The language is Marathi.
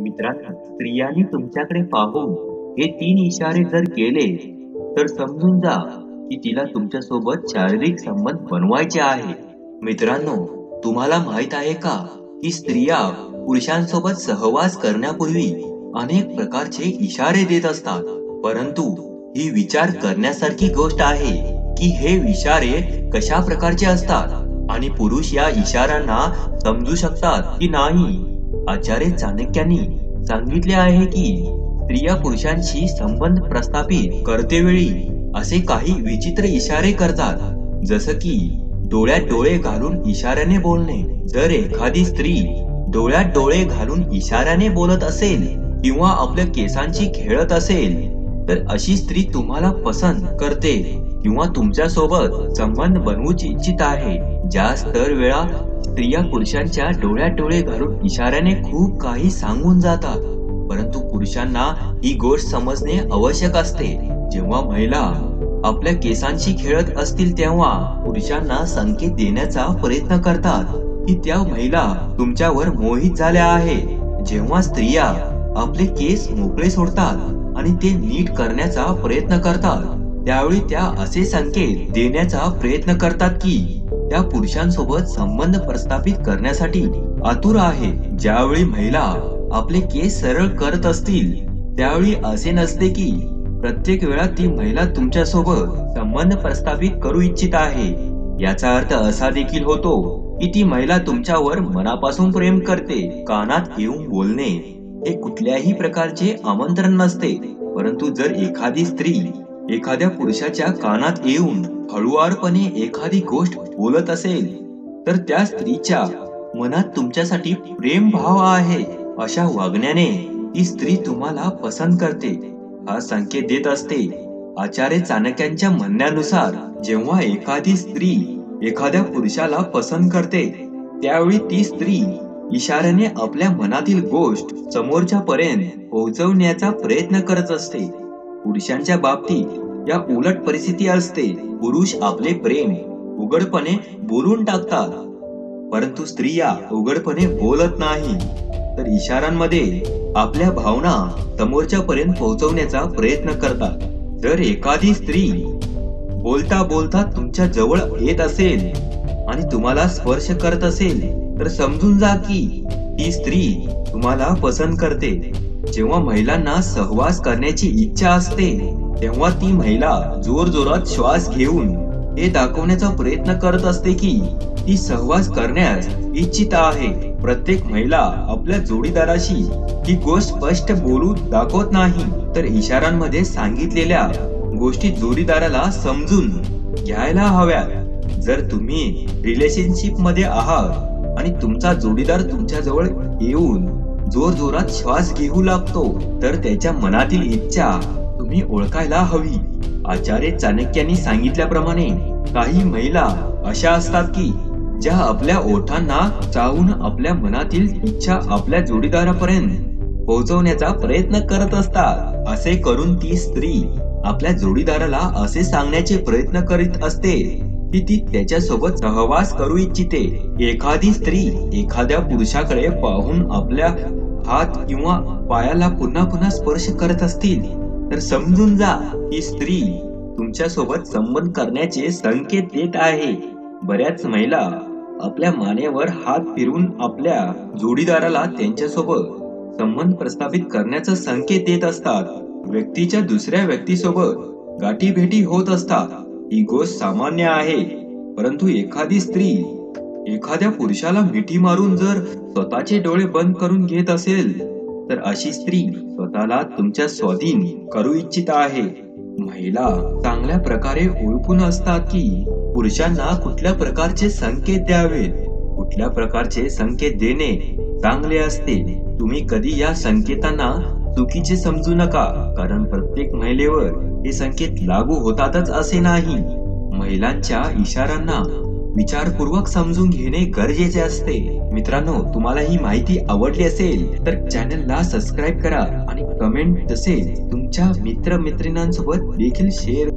मित्रांनो स्त्रियांनी तुमच्याकडे पाहून हे तीन इशारे जर केले तर समजून जा की तिला तुमच्यासोबत शारीरिक संबंध बनवायचे आहे मित्रांनो तुम्हाला माहीत आहे का की स्त्रिया पुरुषांसोबत सहवास करण्यापूर्वी अनेक प्रकारचे इशारे देत असतात? परंतु ही विचार करण्यासारखी गोष्ट आहे की हे इशारे कशा प्रकारचे असतात? आणि पुरुष या इशाऱ्यांना समजू शकतात की नाही? आचार्य चाणक्यांनी सांगितले आहे की स्त्रिया पुरुषांशी संबंध प्रस्थापित करतेवेळी असे काही विचित्र इशारे करतात. जसं की डोळ्यात डोळे घालून इशाऱ्याने बोलणे. जर एखादी स्त्री डोळ्यात डोळे घालून इशाऱ्याने बोलत असेल किंवा आपल्या केसांची खेळत असेल तर अशी स्त्री तुम्हाला पसंत करते. किंवा तुमच्यासोबत संबंध बनवूच इच्छित आहे. जास्त तर वेळा स्त्रिया पुरुषांच्या डोळ्यात डोळे घालून इशाऱ्याने खूप काही सांगून जातात. परंतु पुरुषांना ही गोष्ट समजणे आवश्यक असते. जेव्हा महिला आपल्या केसांशी खेळत असतील तेव्हा पुरुषांना संकेत देण्याचा प्रयत्न करतात की त्या महिला तुमच्यावर मोहित झाल्या आहे. जेव्हा स्त्रिया आपले केस मोकळे सोडतात आणि ते नीट करण्याचा प्रयत्न करतात त्यावेळी त्या असे संकेत देण्याचा प्रयत्न करतात की त्या पुरुषांसोबत संबंध प्रस्थापित करण्यासाठी आतुर आहे. ज्यावेळी महिला आपले केस सरळ करत असतील त्यावेळी असे नसते की प्रत्येक वेळा ती महिला तुमच्यासोबत संबंध प्रस्थापित करू इच्छित आहे. याचा अर्थ असा देखील होतो की ती महिला तुमच्यावर मनापासून प्रेम करते कानात येऊन बोलणे. हे कुठल्याही प्रकारचे आमंत्रण नसते. परंतु जर एखादी स्त्री एखाद्या पुरुषाच्या कानात येऊन हळुवारपणे एखादी गोष्ट बोलत असेल तर त्या स्त्रीच्या मनात तुमच्यासाठी प्रेम भाव आहे अशा वागण्याने ती स्त्री तुम्हाला पसंत करते. हा संकेत देत असते आचार्य चाणक्यांच्या म्हणण्यानुसार जेव्हा एखादी स्त्री एखाद्या पुरुषाला पसंत करते त्यावेळी ती स्त्री इशाऱ्याने आपल्या मनातील गोष्ट समोरच्या पर्यंत पोहोचवण्याचा प्रयत्न करत असते. पुरुषांच्या बाबतीत या उलट परिस्थिती असते. पुरुष आपले प्रेम उघडपणे बोलून टाकतात. परंतु स्त्रिया उघडपणे बोलत नाही. तर इशारांमध्ये आपल्या भावना समोरच्या पर्यंत पोहोचवण्याचा प्रयत्न करतात. जर एखादी स्त्री बोलता बोलता तुमच्या जवळ येत असेल आणि तुम्हाला स्पर्श करत असेल तर समजून जा की ही स्त्री तुम्हाला पसंत करते. जेव्हा महिलांना सहवास करण्याची इच्छा असते तेव्हा ती महिला जोर जोरात श्वास घेऊन हे दाखवण्याचा प्रयत्न करत असते की ती सहवास करण्यास इच्छित आहे. प्रत्येक महिला आपल्या जोडीदाराशी ही गोष्ट स्पष्ट बोलू दाखवत नाही तर इशारांमध्ये सांगितलेल्या गोष्टी जोडीदाराला समजून घ्यायला हव्यात. जर तुम्ही रिलेशनशिपमध्ये आहात आणि तुमचा जोडीदार तुमच्या जवळ येऊन जोर जोरात श्वास घेऊ लागतो. तर त्याच्या मनातील इच्छा तुम्ही ओळखायला हवी. आचार्य चाणक्यांनी सांगितल्याप्रमाणे काही महिला अशा असतात की ज्या आपल्या ओठांना चावून आपल्या मनातील इच्छा आपल्या जोडीदारापर्यंत पोहोचवण्याचा प्रयत्न करत असतात. असे करून ती स्त्री आपल्या जोडीदाराला असे सांगण्याचे प्रयत्न करीत असते की ती त्याच्यासोबत सहवास करू इच्छिते. एखादी स्त्री एखाद्या पुरुषाकडे पाहून आपल्या हात किंवा पायाला पुन्हा पुन्हा स्पर्श करत असतील तर समजून जा ही स्त्री तुमच्यासोबत संबंध करण्याचे संकेत देत आहे. बऱ्याच महिला आपल्या मानेवर हात फिरून आपल्या जोडीदाराला त्यांच्यासोबत संबंध प्रस्थापित करण्याचा संकेत देत असतात. व्यक्तीच्या दुसऱ्या व्यक्तीसोबत गाठीभेटी होत असतात. ही गोष्ट सामान्य आहे. परंतु एखादी स्त्री एखाद्या पुरुषाला मिठी मारून जर स्वतःचे डोळे बंद करून घेत असेल तर अशी स्त्री स्वतःला तुमच्या स्वाधीन करू इच्छित आहे. महिला चांगल्या प्रकारे ओळखून असतात की पुरुषांना कुठल्या प्रकारचे संकेत द्यावेत? कुठल्या प्रकारचे संकेत देणे चांगले असते? तुम्ही कधी या संकेतांना चुकीचे समजू नका कारण प्रत्येक महिलेवर हे संकेत लागू होतातच असे नाही. महिलांच्या इशारांना विचारपूर्वक समजून घेणे गरजेचे असते. मित्रांनो तुम्हाला ही माहिती आवडली असेल तर चॅनलला सबस्क्राईब करा आणि कमेंट तसेच तुमच्या मित्र मैत्रिणींसोबत देखील शेअर